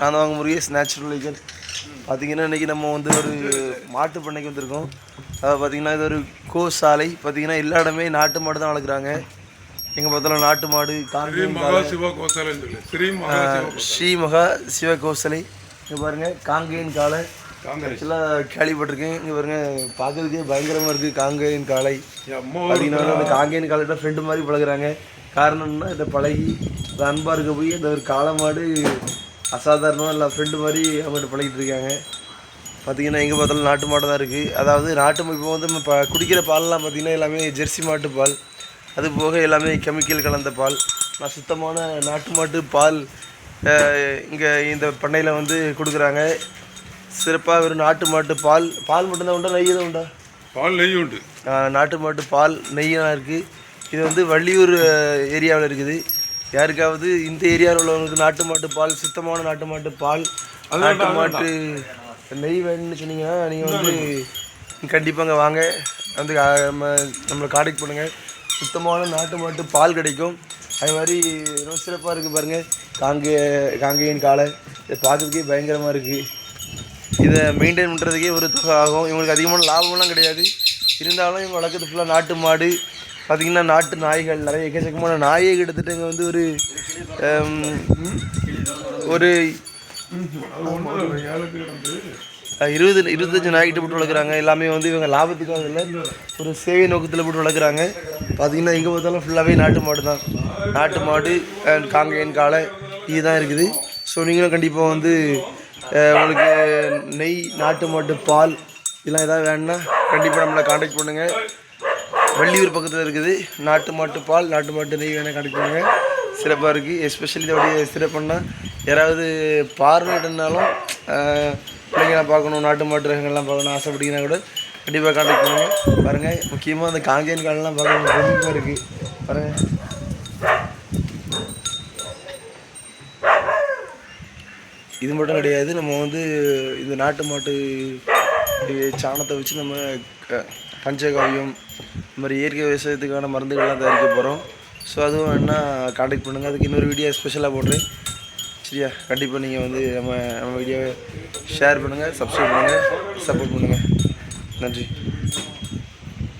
நான் வாங்க Murugesh natural liquor பார்த்தீங்கன்னா இன்றைக்கி நம்ம வந்து ஒரு மாட்டு பண்ணைக்கு வந்திருக்கோம். அதாவது பார்த்தீங்கன்னா இது ஒரு கோ சாலை பார்த்தீங்கன்னா எல்லா இடமே நாட்டு மாடு தான் வளர்க்குறாங்க. எங்கே பார்த்தாலும் நாட்டு மாடு ஸ்ரீ மகா சிவ கோசலை இங்கே பாருங்கள் காங்கேயன் காலை ஆக்சுவலாக கேள்விப்பட்டிருக்கேன். இங்கே பாருங்க பார்க்கறதுக்கே பயங்கரமாக இருக்குது காங்கேயன் காலை பார்த்தீங்கன்னா அந்த காங்கேயன் காலையிட்ட ஃப்ரெண்டு மாதிரி பழகுறாங்க. காரணம்னா இதை பழகி அன்பாக இருக்க போய் இந்த ஒரு காளை மாடு அசாதாரணமாக இல்லை ஃப்ரெண்டு மாதிரி அவங்ககிட்ட பழகிட்டு இருக்காங்க. பார்த்தீங்கன்னா எங்கே பார்த்தாலும் நாட்டு மாடு தான் இருக்குது அதாவது நாட்டு இப்போ வந்து நம்ம இப்போ குடிக்கிற பால்லாம் பார்த்தீங்கன்னா எல்லாமே ஜெர்சி மாட்டு பால். அது போக எல்லாமே கெமிக்கல் கலந்த பால். நான் சுத்தமான நாட்டு மாட்டு பால் இங்கே இந்த பண்ணையில் வந்து கொடுக்குறாங்க. சிறப்பாக ஒரு நாட்டு மாட்டு பால். பால் மட்டும்தான் உண்டா? நெய் எதுவும் உண்டா? பால் நெய் உண்டு. நாட்டு மாட்டு பால் நெய்யெல்லாம் இருக்குது இது வந்து வள்ளியூர் ஏரியாவில் இருக்குது. யாருக்காவது இந்த ஏரியாவில் உள்ளவங்களுக்கு நாட்டு மாட்டு பால் சுத்தமான நாட்டு மாட்டு பால் நாட்டு மாட்டு நெய் வேணும்னு சொன்னீங்கன்னா நீங்கள் வந்து கண்டிப்பாங்க வாங்க. வந்து நம்ம நம்மளை காண்டாக்ட் பண்ணுங்கள் சுத்தமான நாட்டு மாட்டு பால் கிடைக்கும். அது மாதிரி ரொம்ப சிறப்பாக இருக்குது பாருங்கள் காங்கே காங்கேயன் காளை இதை பார்க்கறதுக்கே பயங்கரமாக இருக்குது இதை மெயின்டைன் பண்ணுறதுக்கே ஒரு தொகை ஆகும். இவங்களுக்கு அதிகமான லாபம்லாம் கிடையாது. இருந்தாலும் இவங்க வளர்க்குறது ஃபுல்லாக நாட்டு மாடு. பார்த்திங்கன்னா நாட்டு நாய்கள் நிறைய எக்கச்சக்கமான நாயை கிட்டத்தட்ட இங்கே வந்து ஒரு ஒரு இருபது இருபத்தஞ்சு நாய்கிட்ட போட்டு வளர்க்குறாங்க. எல்லாமே வந்து இவங்க லாபத்துக்காக இல்லை ஒரு சேவை நோக்கத்தில் போட்டு வளர்க்குறாங்க. பார்த்திங்கன்னா எங்கே பார்த்தாலும் ஃபுல்லாகவே நாட்டு மாடு தான். நாட்டு மாடு அண்ட் காங்கேயன் காளை இதுதான் இருக்குது. ஸோ நீங்களும் கண்டிப்பாக வந்து உங்களுக்கு நெய் நாட்டு மாட்டு பால் இதெல்லாம் எதாவது வேணும்னா கண்டிப்பாக நம்மளை காண்டாக்ட் பண்ணுங்கள் வள்ளியூர் பக்கத்தில் இருக்குது. நாட்டு மாட்டு பால் நாட்டு மாட்டு நெய் வேணால் கிடைக்குங்க. சிறப்பாக இருக்குது எஸ்பெஷலி இதோடைய சிறப்புன்னா யாராவது பார்வையிடனாலும் பிள்ளைங்களாம் பார்க்கணும் நாட்டு மாட்டு ரகங்கள்லாம் பார்க்கணும் ஆசைப்பட்டீங்கன்னா கூட கண்டிப்பாக காண்டாக்ட் பண்ணுங்கள் பாருங்கள் முக்கியமாக அந்த காங்கேயன் காலெலாம் பார்க்கணும் கண்டிப்பாக இருக்குது பாருங்கள் இது மட்டும் கிடையாது நம்ம வந்து இந்த நாட்டு மாட்டு சாணத்தை வச்சு நம்ம பஞ்சகாவியம் இந்த மாதிரி இயற்கை விவசாயத்துக்கான மருந்துகள்லாம் தயாரிக்க போகிறோம் ஸோ அதுவும் வேணா காண்டாக்ட் பண்ணுங்கள் அதுக்கு இன்னொரு வீடியோ ஸ்பெஷலாக போடுறேன். சரியா? கண்டிப்பாக நீங்கள் வந்து நம்ம நம்ம வீடியோவை ஷேர் பண்ணுங்கள் சப்ஸ்கிரைப் பண்ணுங்கள் சப்போர்ட் பண்ணுங்கள் நன்றி.